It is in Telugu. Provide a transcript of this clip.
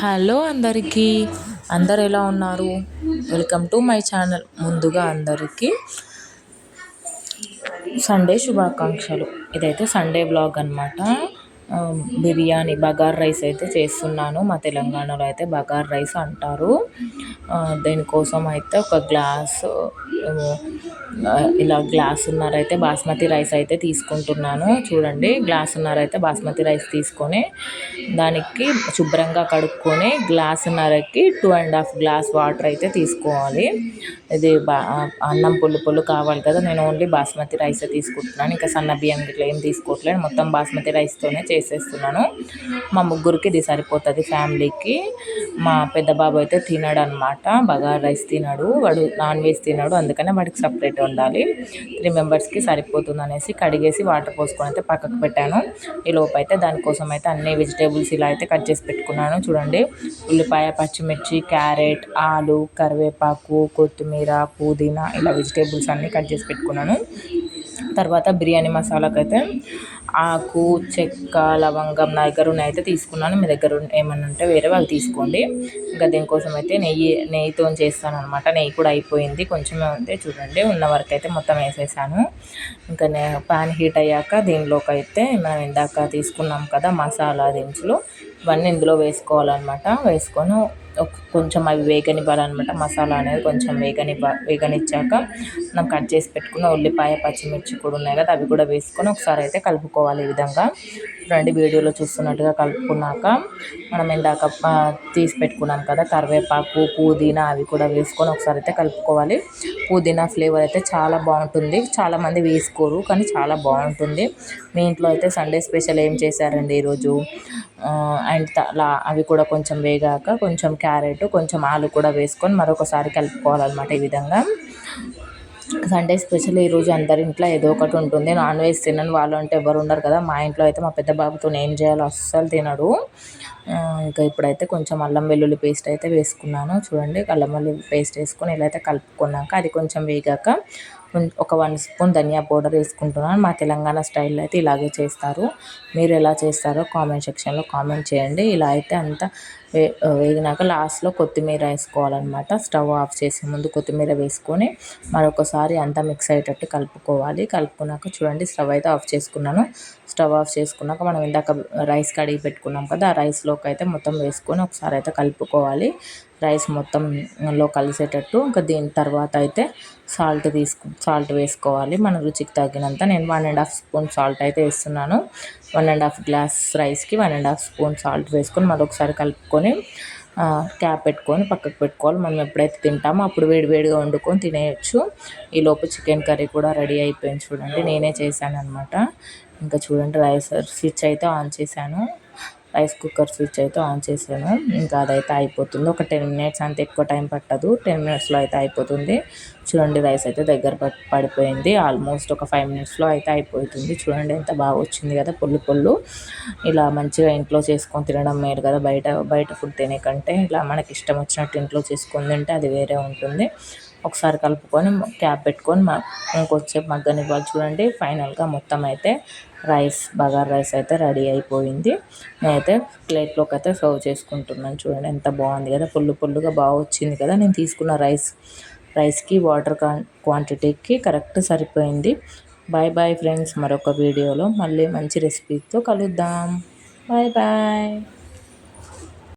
హలో అందరికీ. అందరు ఎలా ఉన్నారు? వెల్కమ్ టు మై ఛానల్ ముందుగా అందరికీ సండే శుభాకాంక్షలు. ఇదైతే సండే బ్లాగ్ అనమాట బిర్యానీ బగార్ రైస్ అయితే చేస్తున్నాను. మా తెలంగాణలో అయితే బగార్ రైస్ అంటారు. దీనికోసం అయితే ఒక గ్లాసు ఇలా గ్లాసున్నర అయితే బాస్మతి రైస్ అయితే తీసుకుంటున్నాను. చూడండి గ్లాసున్నర అయితే బాస్మతి రైస్ తీసుకొని దానికి శుభ్రంగా కడుక్కొని గ్లాసున్నరకి two and half glass water అయితే తీసుకోవాలి. ఇది బా అన్నం పుల్లు పుల్లు కావాలి కదా నేను ఓన్లీ బాస్మతి రైస్ తీసుకుంటున్నాను. ఇంకా సన్న బియ్యం ఇట్లా ఏం తీసుకోవట్లేదు. మొత్తం బాస్మతి రైస్తోనే చేసేస్తున్నాను. మా ముగ్గురికి ఇది సరిపోతుంది ఫ్యామిలీకి. మా పెద్ద బాబు అయితే తినడు అనమాట బగార్ రైస్ తినడు వాడు నాన్ వెజ్ తినడు అందుకనే వాడికి సపరేట్ ఉండాలి. త్రీ మెంబర్స్కి సరిపోతుంది అనేసి కడిగేసి వాటర్ పోసుకొని అయితే పక్కకు పెట్టాను. ఈ లోపు అయితే దానికోసం అయితే అన్ని వెజిటేబుల్స్ ఇలా అయితే కట్ చేసి పెట్టుకున్నాను. చూడండి ఉల్లిపాయ పచ్చిమిర్చి క్యారెట్ ఆలు కరివేపాకు కొత్తిమీర పుదీనా ఇలా వెజిటేబుల్స్ అన్నీ కట్ చేసి పెట్టుకున్నాను. తర్వాత బిర్యానీ మసాలాకైతే ఆకు చెక్క లవంగం నా దగ్గర ఉన్నాయి అయితే తీసుకున్నాను. మీ దగ్గర ఏమన్నా ఉంటే వేరే వాళ్ళు తీసుకోండి. ఇంకా దీనికోసం అయితే నెయ్యి నెయ్యితో చేస్తాను అనమాట నెయ్యి కూడా అయిపోయింది. కొంచెమే ఉంది చూడండి. ఉన్న వరకు అయితే మొత్తం వేసేసాను. ఇంకా ప్యాన్ హీట్ అయ్యాక దీనిలోకి అయితే మనం ఇందాక తీసుకున్నాం కదా మసాలా దినుసులు. ఇవన్నీ ఇందులో వేసుకోవాలన్నమాట. వేసుకొని కొంచెం అవి వేగనివ్వాలన్నమాట. మసాలా అనేది కొంచెం వేగనివ్వ వేగనిచ్చాక మనం కట్ చేసి పెట్టుకున్న ఉల్లిపాయ పచ్చిమిర్చి కూడా ఉన్నాయి కదా అవి కూడా వేసుకొని ఒకసారి అయితే కలుపుకోవాలి ఈ విధంగా. రెండు వీడియోలో చూస్తున్నట్టుగా కలుపుకున్నాక మనం ఇందాక తీసి పెట్టుకున్నాం కదా కరివేపాకు పుదీనా అవి కూడా వేసుకొని ఒకసారి అయితే కలుపుకోవాలి. పుదీనా ఫ్లేవర్ అయితే చాలా బాగుంటుంది. చాలామంది వేసుకోరు కానీ చాలా బాగుంటుంది. మీ ఇంట్లో అయితే సండే స్పెషల్ ఏం చేశారండి ఈరోజు? అండ్ అలా అవి కూడా కొంచెం వేగాక కొంచెం క్యారెట్ కొంచెం ఆలు కూడా వేసుకొని మరొకసారి కలుపుకోవాలన్నమాట ఈ విధంగా. సండే స్పెషల్ ఈరోజు అందరి ఇంట్లో ఏదో ఒకటి ఉంటుంది. నాన్ వెజ్ తినని వాళ్ళు అంటే ఎవరు ఉండరు కదా. మా ఇంట్లో అయితే మా పెద్ద బాబుతో ఏం చేయాలో అస్సలు తినడు. ఇంకా ఇప్పుడైతే కొంచెం అల్లం వెల్లుల్లి పేస్ట్ అయితే వేసుకున్నాను. చూడండి అల్లం వెల్లుల్లి పేస్ట్ వేసుకొని ఇలా అయితే కలుపుకున్నాక అది కొంచెం వేగాక ఒక వన్ స్పూన్ ధనియా పౌడర్ వేసుకుంటున్నాను. మా తెలంగాణ స్టైల్లో అయితే ఇలాగే చేస్తారు. మీరు ఎలా చేస్తారో కామెంట్ సెక్షన్లో కామెంట్ చేయండి. ఇలా అయితే అంతా వేగినాక లాస్ట్లో కొత్తిమీర వేసుకోవాలన్నమాట. స్టవ్ ఆఫ్ చేసే ముందు కొత్తిమీర వేసుకొని మరొకసారి అంతా మిక్స్ అయ్యేటట్టు కలుపుకోవాలి. కలుపుకున్నాక చూడండి స్టవ్ అయితే ఆఫ్ చేసుకున్నాను. స్టవ్ ఆఫ్ చేసుకున్నాక మనం ఇందాక రైస్ కడిగి పెట్టుకున్నాం కదా ఆ రైస్లోకి అయితే మొత్తం వేసుకొని ఒకసారి అయితే కలుపుకోవాలి. రైస్ మొత్తంలో కలిసేటట్టు ఇంకా దీని తర్వాత అయితే సాల్ట్ తీసుకు సాల్ట్ వేసుకోవాలి. మన రుచికి తగినంత. నేను one and half spoon salt అయితే వేస్తున్నాను. వన్ అండ్ హాఫ్ గ్లాస్ రైస్కి one and half spoon salt వేసుకొని మరొకసారి కలుపుకొని క్యాప్ పెట్టుకొని పక్కకు పెట్టుకోవాలి. మనం ఎప్పుడైతే తింటామో అప్పుడు వేడివేడిగా వండుకొని తినేయచ్చు. ఈలోపు చికెన్ కర్రీ కూడా రెడీ అయిపోయింది చూడండి. నేనే చేశాను అనమాట ఇంకా చూడండి రైస్ స్విచ్ అయితే ఆన్ చేశాను. రైస్ కుక్కర్ స్విచ్ అయితే ఆన్ చేసాను ఇంకా అదైతే అయిపోతుంది. ఒక టెన్ మినిట్స్ అంత ఎక్కువ టైం పట్టదు. టెన్ మినిట్స్లో అయితే అయిపోతుంది. చూడండి రైస్ అయితే దగ్గర పడిపోయింది. ఆల్మోస్ట్ ఒక ఫైవ్ మినిట్స్లో అయితే అయిపోతుంది. చూడండి ఎంత బాగా వచ్చింది కదా పొల్లు పొల్లు. ఇలా మంచిగా ఇంట్లో చేసుకొని తినడం మేలు కదా. బయట బయట ఫుడ్ తినే కంటే ఇలా మనకి ఇష్టం వచ్చినట్టు ఇంట్లో చేసుకొని తింటే అది వేరే ఉంటుంది. ఒకసారి కలుపుకొని క్యాప్ పెట్టుకొని ఇంకొచ్చేపు మగ్గనివ్వాలి. చూడండి ఫైనల్గా మొత్తం అయితే రైస్ బగార్ రైస్ అయితే రెడీ అయిపోయింది. నేనైతే ప్లేట్లోకి అయితే సర్వ్ చేసుకుంటున్నాను. చూడండి ఎంత బాగుంది కదా. పుల్లు పుల్లుగా బాగా వచ్చింది కదా. నేను తీసుకున్న రైస్ రైస్కి వాటర్ క్వాంటిటీకి కరెక్ట్ సరిపోయింది. బాయ్ బాయ్ ఫ్రెండ్స్ మరొక వీడియోలో మళ్ళీ మంచి రెసిపీతో కలుద్దాం. Bye bye.